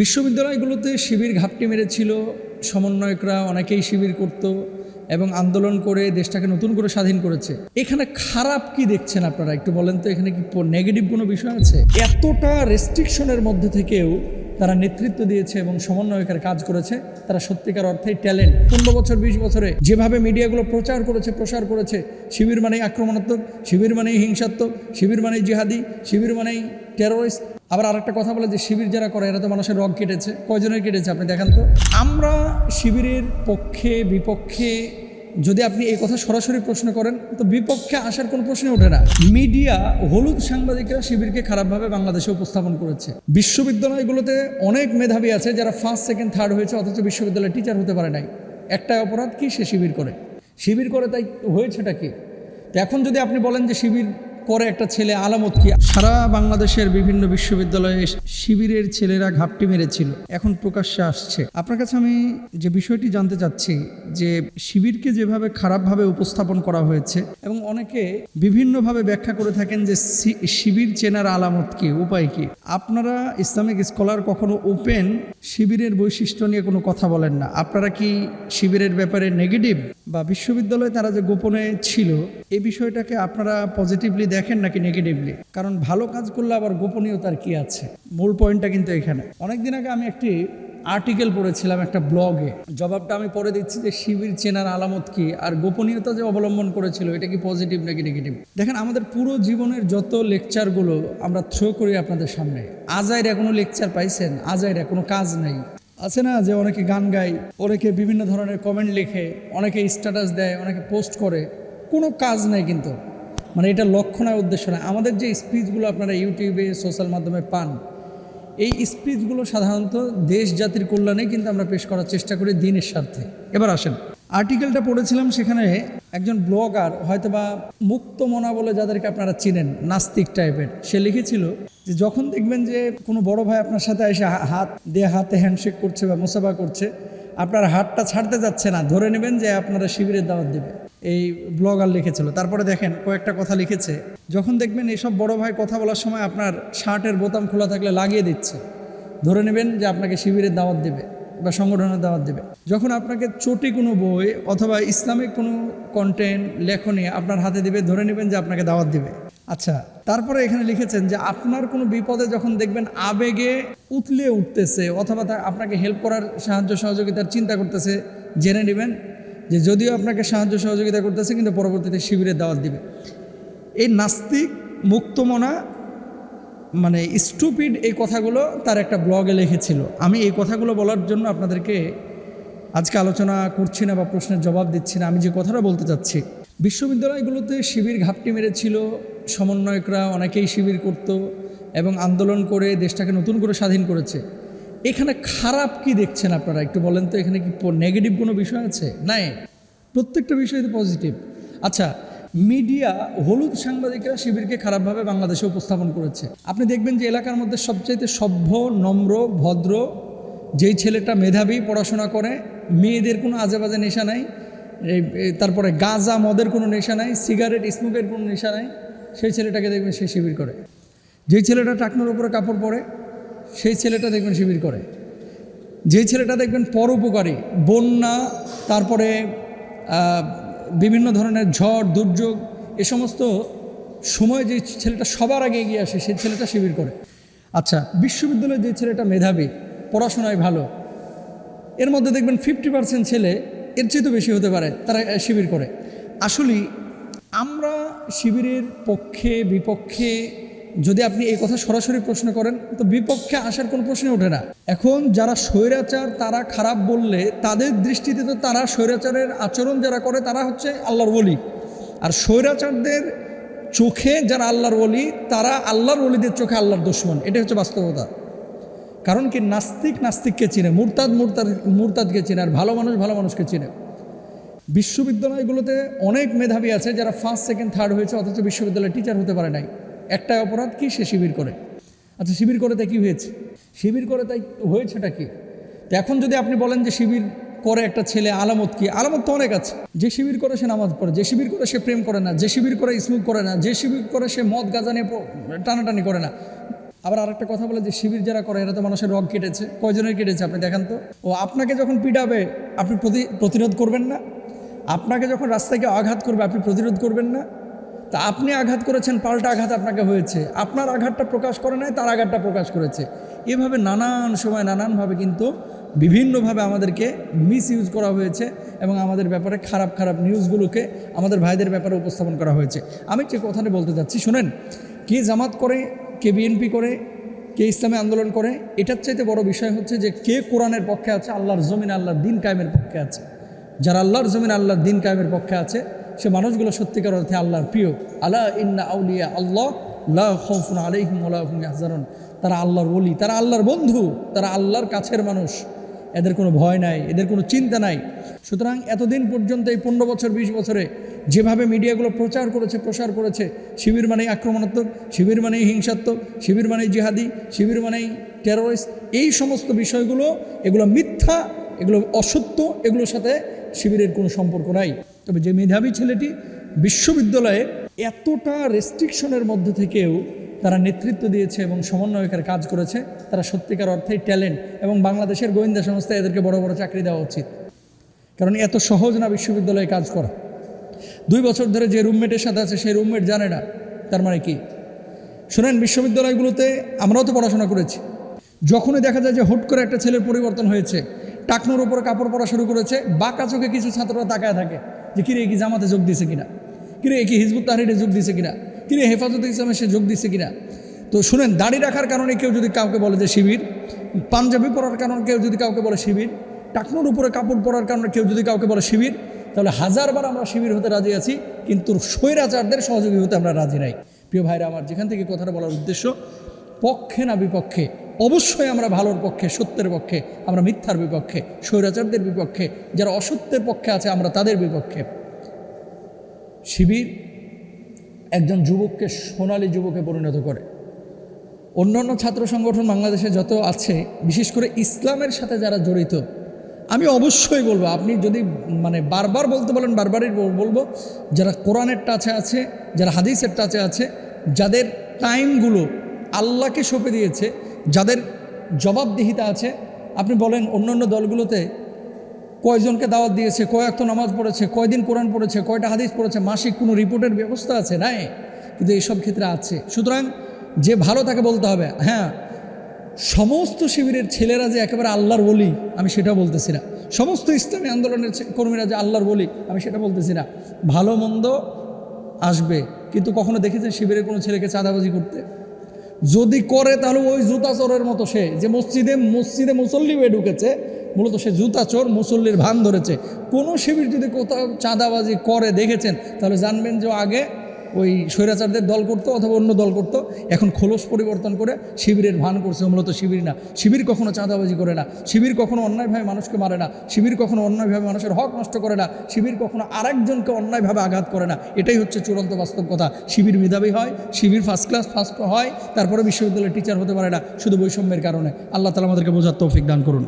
বিশ্ববিদ্যালয়গুলোতে শিবির ঘাপটি মেরেছিল, সমন্বয়করা অনেকেই শিবির করত এবং আন্দোলন করে দেশটাকে নতুন করে স্বাধীন করেছে। এখানে খারাপ কি দেখছেন আপনারা? একটু বলেন তো, এখানে কি নেগেটিভ কোনো বিষয় আছে? এতটা রেস্ট্রিকশনের মধ্যে থেকেও তারা নেতৃত্ব দিয়েছে এবং সমন্বয়কের কাজ করেছে, তারা সত্যিকার অর্থেই ট্যালেন্ট পনেরো বছর, বিশ বছরে যেভাবে মিডিয়াগুলো প্রচার করেছে, প্রসার করেছে, শিবির মানেই আক্রমণাত্মক, শিবির মানেই হিংসাত্মক, শিবির মানেই জিহাদি, শিবির মানেই টেরোরিস্ট আবার আরেকটা কথা বলে যে শিবির যারা করে, এরা তো মানুষের রগ কেটেছে। কয়জনের কেটেছে আপনি দেখান তো? আমরা শিবিরের পক্ষে, বিপক্ষে যদি আপনি এই কথা সরাসরি প্রশ্ন করেন, তো বিপক্ষে আসার কোনো প্রশ্নই ওঠে না। মিডিয়া, হলুদ সাংবাদিকরা শিবিরকে খারাপভাবে বাংলাদেশে উপস্থাপন করেছে। বিশ্ববিদ্যালয়গুলোতে অনেক মেধাবী আছে যারা ফার্স্ট সেকেন্ড থার্ড হয়েছে, অথচ বিশ্ববিদ্যালয়ের টিচার হতে পারে নাই। একটা অপরাধ কি? সে শিবির করে। শিবির করে তাই হয়েছেটা কি? তো এখন যদি আপনি বলেন যে শিবির করে একটা ছেলে আলামত কি? সারা বাংলাদেশের বিভিন্ন বিশ্ববিদ্যালয়ে শিবিরের ছেলেরা ঘাপটি মেরেছিল। এখন প্রকাশ্যে আসছে। আপনার কাছে আমি যে বিষয়টি জানতে চাচ্ছি, যে শিবিরকে যেভাবে খারাপভাবে উপস্থাপন করা হয়েছে এবং অনেকে বিভিন্নভাবে ব্যাখ্যা করে থাকেন যে শিবির চেনার আলামত কি, উপায় কি? আপনারা ইসলামিক স্কলার কখনো ওপেন শিবিরের বৈশিষ্ট্য নিয়ে কোনো কথা বলেন না? আপনারা কি শিবিরের ব্যাপারে নেগেটিভ? বা বিশ্ববিদ্যালয়ে তারা যে গোপনে ছিল এই বিষয়টাকে আপনারা পজিটিভলি দেখেন নাকি নেগেটিভলি কারণ ভালো কাজ করলে আবার গোপনীয়তার কি আছে? মূল পয়েন্টটা কিন্তু এখানে। অনেকদিন আগে আমি একটি আর্টিকেল পড়েছিলাম একটা ব্লগে জবাবটা আমি পরে দিচ্ছি যে শিবির চেনার আলামত কি, আর গোপনীয়তা যে অবলম্বন করেছিল, এটা কি পজিটিভ নাকি নেগেটিভ দেখেন, আমাদের পুরো জীবনের যত লেকচারগুলো আমরা থ্রো করি আপনাদের সামনে, আজাইরা কোনো লেকচার পাইছেন? আজাইরা কোনো কাজ নাই। আছে না যে অনেকে গান গায়, অনেকে বিভিন্ন ধরনের কমেন্ট লেখে, অনেকে স্ট্যাটাস দেয়, অনেকে পোস্ট করে, কোনো কাজ নাই কিন্তু। মানে এটা লক্ষ্য নয়, উদ্দেশ্য নয়। আমাদের যে স্পিচগুলো আপনারা ইউটিউবে সোশ্যাল মাধ্যমে পান, এই স্পিচগুলো সাধারণত দেশ জাতির কল্যাণে কিন্তু আমরা পেশ করার চেষ্টা করি দিনের স্বার্থে। এবার আসেন। আর্টিকেলটা পড়েছিলাম সেখানে একজন ব্লগার হয়তোবা মুক্ত মনা বলে যাদেরকে আপনারা চিনেন, নাস্তিক টাইপের সে লিখেছিল যে যখন দেখবেন যে কোনো বড় ভাই আপনার সাথে এসে হাত দিয়ে হাতে হ্যান্ডশেক করছে বা মোসাফা করছে, আপনার হাতটা ছাড়তে যাচ্ছে না, ধরে নেবেন যে আপনারা শিবিরের দাওয়াত দেবে এই ব্লগার লিখেছিল। তারপরে দেখেন কয়েকটা কথা লিখেছে। যখন দেখবেন এসব বড় ভাই কথা বলার সময় আপনার শার্টের বোতাম খোলা থাকলে লাগিয়ে দিচ্ছে। ধরে নেবেন যে আপনাকে শিবিরের দাওয়াত দেবে বা সংগঠনের দাওয়াত দেবে। যখন আপনাকে চটি কোনো বই অথবা ইসলামিক কোনো কন্টেন্ট লেখনী আপনার হাতে দিবে, ধরে নেবেন যে আপনাকে দাওয়াত দিবে। আচ্ছা তারপরে এখানে লিখেছেন যে আপনার কোনো বিপদে যখন দেখবেন আবেগে উতলে উঠতেছে অথবা আপনাকে হেল্প করার সাহায্য সহযোগিতার চিন্তা করতেছে, জেনে নেবেন যে যদিও আপনাকে সাহায্য সহযোগিতা করতেছে, কিন্তু পরবর্তীতে শিবিরের দাওয়াত দিবে। এই নাস্তিক মুক্তমনা মানে স্টুপিড এই কথাগুলো তার একটা ব্লগে লিখেছিল। আমি এই কথাগুলো বলার জন্য আপনাদেরকে আজকে আলোচনা করছি না বা প্রশ্নের জবাব দিচ্ছি না। আমি যে কথাটা বলতে চাচ্ছি, বিশ্ববিদ্যালয়গুলোতে শিবির ঘাপটি মেরেছিল, সমন্বয়করা অনেকেই শিবির করত এবং আন্দোলন করে দেশটাকে নতুন করে স্বাধীন করেছে। এখানে খারাপ কি দেখছেন আপনারা? একটু বলেন তো, এখানে কি নেগেটিভ কোনো বিষয় আছে? নাই? প্রত্যেকটা বিষয় তো পজিটিভ আচ্ছা মিডিয়া হলুদ সাংবাদিকরা শিবিরকে খারাপভাবে বাংলাদেশে উপস্থাপন করেছে। আপনি দেখবেন যে এলাকার মধ্যে সবচাইতে সভ্য, নম্র, ভদ্র, যেই ছেলেটা মেধাবী, পড়াশোনা করে, মেয়েদের কোনো আজেবাজে নেশা নাই তারপরে গাঁজা, মদের কোনো নেশা নাই, সিগারেট, স্মোকের কোনো নেশা নাই, সেই ছেলেটাকে দেখবেন সে শিবির করে। যেই ছেলেটা টাকনোর উপরে কাপড় পরে সেই ছেলেটা দেখবেন শিবির করে। যে ছেলেটা দেখবেন পরোপকারী বন্যা, তারপরে বিভিন্ন ধরনের ঝড়, দুর্যোগ, এ সমস্ত সময় যে ছেলেটা সবার আগে এগিয়ে আসে, সেই ছেলেটা শিবির করে। আচ্ছা বিশ্ববিদ্যালয়ে যে ছেলেটা মেধাবী, পড়াশোনায় ভালো, এর মধ্যে দেখবেন ফিফটি পার্সেন্ট ছেলে এর চেয়ে তো বেশি হতে পারে, তারা শিবির করে। আসলে আমরা শিবিরের পক্ষে, বিপক্ষে যদি আপনি এই কথা সরাসরি প্রশ্ন করেন, তো বিপক্ষে আসার কোনো প্রশ্নই ওঠে না। এখন যারা স্বৈরাচার, তারা খারাপ বললে, তাদের দৃষ্টিতে তো তারা স্বৈরাচারের আচরণ যারা করে, তারা হচ্ছে আল্লাহর বলি আর স্বৈরাচারদের চোখে যারা আল্লাহর বলি তারা আল্লাহর বলিদের চোখে আল্লাহর দুশ্মন। এটা হচ্ছে বাস্তবতা। কারণ কি, নাস্তিক নাস্তিককে চিনে, মুরতাদ মুরতাদ, মুরতাদকে চিনে, আর ভালো মানুষ ভালো মানুষকে চিনে। বিশ্ববিদ্যালয়গুলোতে অনেক মেধাবী আছে যারা ফার্স্ট সেকেন্ড থার্ড হয়েছে, অথচ বিশ্ববিদ্যালয়ের টিচার হতে পারে নাই। একটা অপরাধ কি? সে শিবির করে। আচ্ছা শিবির করে তাই কী হয়েছে? শিবির করে তাই হয়েছেটা কি? তো এখন যদি আপনি বলেন যে শিবির করে একটা ছেলে, আলামত কি? আলামত তো অনেক আছে। যে শিবির করে সে নামাজ পড়ে, যে শিবির করে সে প্রেম করে না, যে শিবির করে স্মুক করে না, যে শিবির করে সে মদ গাঁজা নিয়ে টানাটানি করে না। আবার আরেকটা কথা বলে যে শিবির যারা করে, এরা তো মানুষের রগ কেটেছে, কয়জনের কেটেছে আপনি দেখান তো? ও আপনাকে যখন পিটাবে, আপনি প্রতি- প্রতিরোধ করবেন না? আপনাকে যখন রাস্তায় আঘাত করবে, আপনি প্রতিরোধ করবেন না? তা আপনি আঘাত করেছেন, পাল্টা আঘাত আপনাকে হয়েছে। আপনার আঘাতটা প্রকাশ করে নাই, তার আঘাতটা প্রকাশ করেছে। এভাবে নানান সময়, নানানভাবে কিন্তু বিভিন্নভাবে আমাদেরকে মিস ইউজ করা হয়েছে এবং আমাদের ব্যাপারে খারাপ খারাপ নিউজগুলোকে আমাদের ভাইদের ব্যাপারে উপস্থাপন করা হয়েছে। আমি যে কথাটা বলতে চাচ্ছি শুনেন, কে জামাত করে, কে বিএনপি করে, কে ইসলামী আন্দোলন করে, এটার চাইতে বড় বিষয় হচ্ছে যে কে কোরআনের পক্ষে আছে, আল্লাহর জমিন আল্লাহর দিন কায়েমের পক্ষে আছে। যারা আল্লাহর জমিন আল্লাহর দিন কায়েমের পক্ষে আছে সে মানুষগুলো সত্যিকার অর্থে আল্লাহর প্রিয়। আল্লাহ ইন্না আউলিয়া আল্লাহ লা খৌফুন আলাইহিম ইয়াহজানুন তারা আল্লাহর বলি তারা আল্লাহর বন্ধু, তারা আল্লাহর কাছের মানুষ। এদের কোনো ভয় নাই, এদের কোনো চিন্তা নাই। সুতরাং এতদিন পর্যন্ত এই পনেরো বছর, বিশ বছরে যেভাবে মিডিয়াগুলো প্রচার করেছে, প্রসার করেছে, শিবির মানেই আক্রমণাত্মক, শিবির মানেই হিংসাত্মক, শিবির মানেই জিহাদি, শিবির মানেই টেরোরিস্ট এই সমস্ত বিষয়গুলো, এগুলো মিথ্যা, এগুলো অসত্য, এগুলোর সাথে শিবিরের কোনো সম্পর্ক নাই। তবে যে মেধাবী ছেলেটি বিশ্ববিদ্যালয়ে এতটা রেস্ট্রিকশনের মধ্যে থেকেও তারা নেতৃত্ব দিয়েছে এবং সমন্বয়কের কাজ করেছে, তারা সত্যিকার অর্থেই ট্যালেন্ট এবং বাংলাদেশের গোয়েন্দা সংস্থায় এদেরকে বড় বড় চাকরি দেওয়া উচিত। কারণ এত সহজ না বিশ্ববিদ্যালয়ে কাজ করা। দুই বছর ধরে যে রুমমেটের সাথে আছে, সেই রুমমেট জানে না, তার মানে কি? শোনেন, বিশ্ববিদ্যালয়গুলোতে আমরাও তো পড়াশোনা করেছি। যখনই দেখা যায় যে হুট করে একটা ছেলের পরিবর্তন হয়েছে, টাকনোর উপর কাপড় পরা শুরু করেছে, বাঁকা চোখে কিছু ছাত্ররা তাকায় থাকে। যে কিরে কি জামাতে যোগ দিয়েছে কিনা? কিরে কি হিজবুত তাহরিরে যোগ দিছে কিনা? কিরে হেফাজত ইসলামে সে যোগ দিয়েছে কিনা? তো শুনেন, দাড়ি রাখার কারণে কেউ যদি কাউকে বলে যে শিবির, পাঞ্জাবি পরার কারণে কেউ যদি কাউকে বলে শিবির, টাকনোর উপরে কাপড় পরার কারণে কেউ যদি কাউকে বলে শিবির, তাহলে হাজারবার আমরা শিবির হতে রাজি আছি, কিন্তু স্বৈরাচারদের সহযোগী হতে আমরা রাজি নাই। প্রিয় ভাইরা, আমার যেখান থেকে কথাটা বলার উদ্দেশ্য, পক্ষে না বিপক্ষে অবশ্যই আমরা ভালোর পক্ষে, সত্যের পক্ষে, আমরা মিথ্যার বিপক্ষে, স্বৈরাচারদের বিপক্ষে, যারা অসত্যের পক্ষে আছে, আমরা তাদের বিপক্ষে। শিবির একজন যুবককে, সোনালী যুবকে পরিণত করে। অন্যান্য ছাত্র সংগঠন বাংলাদেশে যত আছে, বিশেষ করে ইসলামের সাথে যারা জড়িত, আমি অবশ্যই বলব, আপনি যদি মানে বারবার বলতে বলেন, বারবারই বলব, যারা কোরআনের টাচে আছে, যারা হাদিসের টাচে আছে, যাদের টাইমগুলো আল্লাহকে সঁপে দিয়েছে যাদের জবাবদিহিতা আছে, আপনি বলেন অন্যান্য দলগুলোতে কয়জনকে দাওয়াত দিয়েছে কয়েক নামাজ পড়েছে, কয়দিন কোরআন পড়েছে, কয়টা হাদিস পড়েছে, মাসিক কোনো রিপোর্টের ব্যবস্থা আছে? নাই। কিন্তু এইসব ক্ষেত্রে আছে। সুতরাং যে ভালো তাকে বলতে হবে। হ্যাঁ সমস্ত শিবিরের ছেলেরা যে একেবারে আল্লাহর বলি আমি সেটা বলতেছি না। সমস্ত ইসলামী আন্দোলনের কর্মীরা যে আল্লাহর বলি আমি সেটা বলতেছি না। ভালো মন্দ আসবে। কিন্তু কখনো দেখেছেন শিবিরের কোনো ছেলেকে চাঁদাবাজি করতে? যদি করে, তাহলে ওই জুতা চোরের মতো সে। যে মসজিদে মসজিদে মুসল্লি হয়ে ঢুকেছে, মূলত সে জুতা চোর, মুসল্লির ভান ধরেছে। কোনো শিবির যদি কোথাও চাঁদাবাজি করে দেখেছেন, তাহলে জানবেন যে আগে ওই স্বৈরাচারদের দল করতো অথবা অন্য দল করতো, এখন খোলস পরিবর্তন করে শিবিরের ভান করছে মূলত শিবির না। শিবির কখনো চাঁদাবাজি করে না, শিবির কখনো অন্যায়ভাবে মানুষকে মারে না, শিবির কখনো অন্যায়ভাবে মানুষের হক নষ্ট করে না, শিবির কখনো আরেকজনকে অন্যায়ভাবে আঘাত করে না। এটাই হচ্ছে চূড়ান্ত বাস্তব কথা। শিবির মেধাবী হয়, শিবির ফার্স্ট ক্লাস ফার্স্ট হয়, তারপরে বিশ্ববিদ্যালয়ের টিচার হতে পারে না, শুধু বৈষম্যের কারণে। আল্লাহ তালা আমাদেরকে বোঝার তৌফিক দান করুন।